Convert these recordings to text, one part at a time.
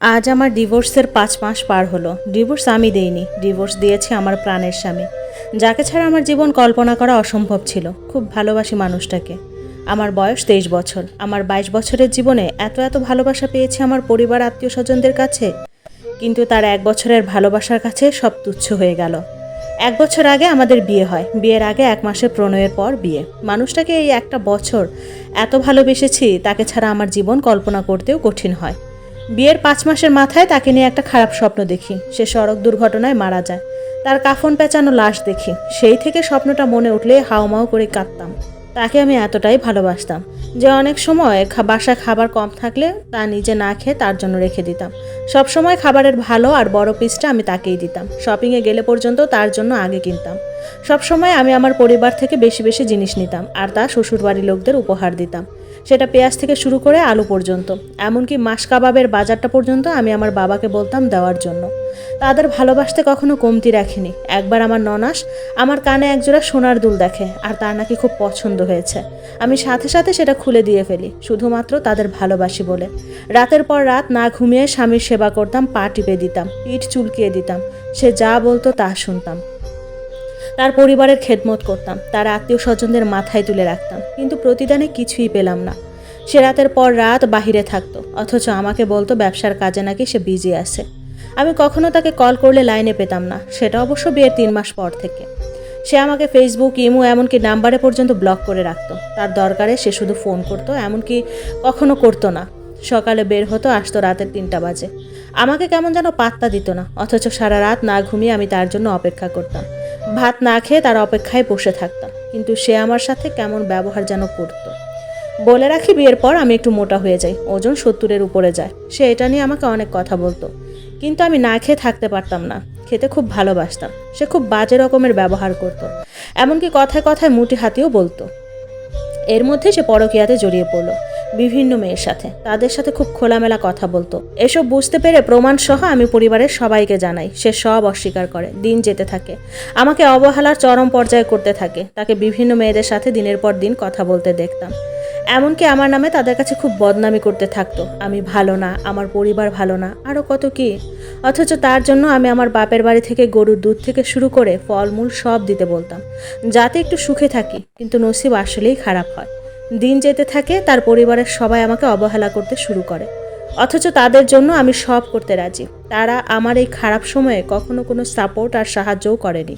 আজ আমার ডিভোর্সের পাঁচ মাস পার হলো। ডিভোর্স আমি দেইনি। ডিভোর্স দিয়েছে আমার প্রাণের স্বামী। যাকে ছাড়া আমার জীবন কল্পনা করা অসম্ভব ছিল। খুব ভালোবাসি মানুষটাকে। আমার বয়স তেইশ বছর। আমার বাইশ বছরের জীবনে এত এত ভালোবাসা পেয়েছি আমার পরিবার আত্মীয় স্বজনদের কাছে। কিন্তু তার এক বছরের ভালোবাসার কাছে সব তুচ্ছ হয়ে গেল। এক বছর আগে আমাদের বিয়ে হয়। বিয়ের আগে এক মাসের প্রণয়ের পর বিয়ে। মানুষটাকে এই একটা বছর এত ভালোবেসেছি, তাকে ছাড়া আমার জীবন কল্পনা করতেও কঠিন হয়। বিয়ের পাঁচ মাসের মাথায় তাকে নিয়ে একটা খারাপ স্বপ্ন দেখি। সে সড়ক দুর্ঘটনায় মারা যায়। তার কাফন পেঁচানো লাশ দেখি। সেই থেকে স্বপ্নটা মনে উঠলে হাওমাও করে কাঁদতাম। তাকে আমি এতটাই ভালোবাসতাম যে অনেক সময় বাসায় খাবার কম থাকলে তা নিজে না খেয়ে তার জন্য রেখে দিতাম। সব সময় খাবারের ভালো আর বড় পিসটা আমি তাকেই দিতাম। শপিংয়ে গেলে পর্যন্ত তার জন্য আগে কিনতাম। সব সময় আমি আমার পরিবার থেকে বেশি বেশি জিনিস নিতাম আর তা শ্বশুরবাড়ির লোকদের উপহার দিতাম। সেটা পেঁয়াজ থেকে শুরু করে আলু পর্যন্ত। এমনকি মাস কাবাবের বাজারটা পর্যন্ত আমি আমার বাবাকে বলতাম দেওয়ার জন্য। তাদের ভালোবাসতে কখনো কমতি রাখিনি। একবার আমার ননাস আমার কানে একজোড়া সোনার দুল দেখে, আর তার নাকি খুব পছন্দ হয়েছে। আমি সাথে সাথে সেটা খুলে দিয়ে ফেলি, শুধুমাত্র তাদের ভালোবাসি বলে। রাতের পর রাত না ঘুমিয়ে স্বামীর সেবা করতাম, পা টিপে দিতাম, পিঠ চুলকিয়ে দিতাম, সে যা বলতো তা শুনতাম। তার পরিবারের খেদমত করতাম, তার আত্মীয় স্বজনদের মাথায় তুলে রাখতাম, কিন্তু প্রতিদানে কিছুই পেলাম না। সে রাতের পর রাত বাহিরে থাকতো, অথচ আমাকে বলতো ব্যবসার কাজে নাকি সে বিজি আছে। আমি কখনো তাকে কল করলে লাইনে পেতাম না, সেটা অবশ্য বিয়ের তিন মাস পর থেকে। সে আমাকে ফেসবুক ইমো এমনকি নাম্বারে পর্যন্ত ব্লক করে রাখতো। তার দরকারে সে শুধু ফোন করতো, এমনকি কখনো করতো না। সকালে বের হতো, আসতো রাতের তিনটা বাজে। আমাকে কেমন যেন পাত্তা দিত না, অথচ সারা রাত না ঘুমিয়ে আমি তার জন্য অপেক্ষা করতাম। ভাত না খেয়ে তার অপেক্ষায় বসে থাকতাম, কিন্তু সে আমার সাথে কেমন ব্যবহার যেন করতো। বলে রাখি বিয়ের পর আমি একটু মোটা হয়ে যাই, ওজন সত্তরের উপরে যায়। সে এটা নিয়ে আমাকে অনেক কথা বলতো, কিন্তু আমি না খেয়ে থাকতে পারতাম না, খেতে খুব ভালোবাসতাম। সে খুব বাজে রকমের ব্যবহার করতো, এমনকি কথায় কথায় মুটি হাতিও বলতো। এর মধ্যে সে পরকীয়াতে জড়িয়ে পড়ল। বিভিন্ন মেয়ের সাথে। তাদের সাথে খুব খোলামেলা কথা বলতো। এসব বুঝতে পেরে প্রমাণ সহ আমি পরিবারের সবাইকে জানাই, সে সব অস্বীকার করে, দিন যেতে থাকে। আমাকে অবহেলার চরম পর্যায়ে করতে থাকে, তাকে বিভিন্ন মেয়েদের সাথে দিনের পর দিন কথা বলতে দেখতাম। এমনকি আমার নামে তাদের কাছে খুব বদনামি করতে থাকতো, আমি ভালো না, আমার পরিবার ভালো না আরও কত কি? অথচ তার জন্য আমি আমার বাপের বাড়ি থেকে গরুর দুধ থেকে শুরু করে ফলমূল সব দিতে বলতাম, যাতে একটু সুখে থাকি, কিন্তু নসিব আসলেই খারাপ হয়। দিন যেতে থাকে, তার পরিবারের সবাই আমাকে অবহেলা করতে শুরু করে। অথচ তাদের জন্য আমি সব করতে রাজি। তারা আমার এই খারাপ সময়ে কখনো কোনো সাপোর্ট আর সাহায্যও করেনি।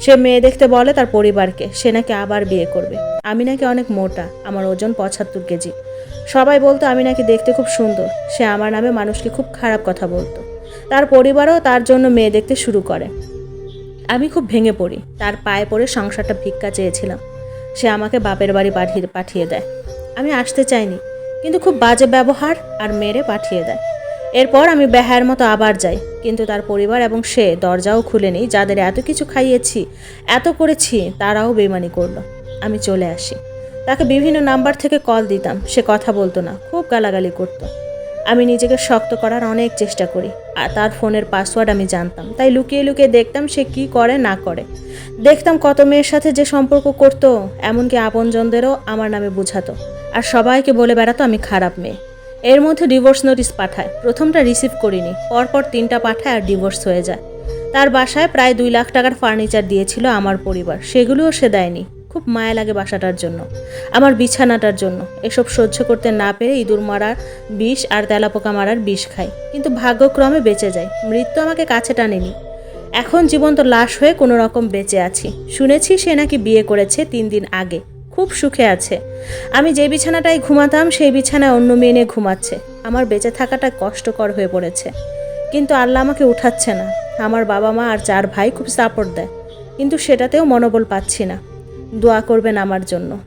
সে মেয়ে দেখতে বলে তার পরিবারকে, সে নাকি আবার বিয়ে করবে। আমি নাকি অনেক মোটা, আমার ওজন পঁচাত্তর কেজি। সবাই বলতো আমি নাকি দেখতে খুব সুন্দর। সে আমার নামে মানুষকে খুব খারাপ কথা বলতো। তার পরিবারও তার জন্য মেয়ে দেখতে শুরু করে। আমি খুব ভেঙে পড়ি। তার পায়ে পড়ে সংসারটা ভিক্ষা চেয়েছিলাম। সে আমাকে বাপের বাড়ি পাঠিয়ে পাঠিয়ে দেয়। আমি আসতে চাইনি, কিন্তু খুব বাজে ব্যবহার আর মেরে পাঠিয়ে দেয়। এরপর আমি বেহায়ের মতো আবার যাই, কিন্তু তার পরিবার এবং সে দরজাও খুলেনি, যাদের এত কিছু খাইয়েছি, এত করেছি, তারাও বেমানি করল। আমি চলে আসি। তাকে বিভিন্ন নাম্বার থেকে কল দিতাম, সে কথা বলতো না, খুব গালাগালি করতো। আমি নিজেকে শক্ত করার অনেক চেষ্টা করি, আর তার ফোনের পাসওয়ার্ড আমি জানতাম। তাই লুকিয়ে লুকিয়ে দেখতাম সে কি করে, না করে। দেখতাম কত মেয়ের সাথে যে সম্পর্ক করতো, এমনকি আপনজনদেরও আমার নামে বুঝাতো। আর সবাইকে বলে বেড়াতো আমি খারাপ মেয়ে। এর মধ্যে ডিভোর্স নোটিস পাঠায়। প্রথমটা রিসিভ করিনি, পরপর তিনটা পাঠায় আর ডিভোর্স হয়ে যায়। তার বাসায় প্রায় দুই লাখ টাকার ফার্নিচার দিয়েছিল আমার পরিবার, সেগুলোও সে দেয়নি। খুব মায়া লাগে বাসাটার জন্য, আমার বিছানাটার জন্য। এসব সহ্য করতে না পেরে ইঁদুর মারার বিষ আর তেলাপোকা মারার বিষ খাই। কিন্তু ভাগ্যক্রমে বেঁচে যায় মৃত্যু আমাকে কাছে টানেনি। এখন জীবন্ত লাশ হয়ে কোনো রকম বেঁচে আছি। শুনেছি সে নাকি বিয়ে করেছে তিন দিন আগে। খুব সুখে আছে। আমি যে বিছানাটায় ঘুমাতাম, সেই বিছানায় অন্য মেয়ে নিয়ে ঘুমাচ্ছে। আমার বেঁচে থাকাটা কষ্টকর হয়ে পড়েছে। কিন্তু আল্লাহ আমাকে উঠাচ্ছে না। আমার বাবা মা আর চার ভাই খুব সাপোর্ট দেয়। কিন্তু সেটাতেও মনোবল পাচ্ছি না। দোয়া করবেন আমার জন্য।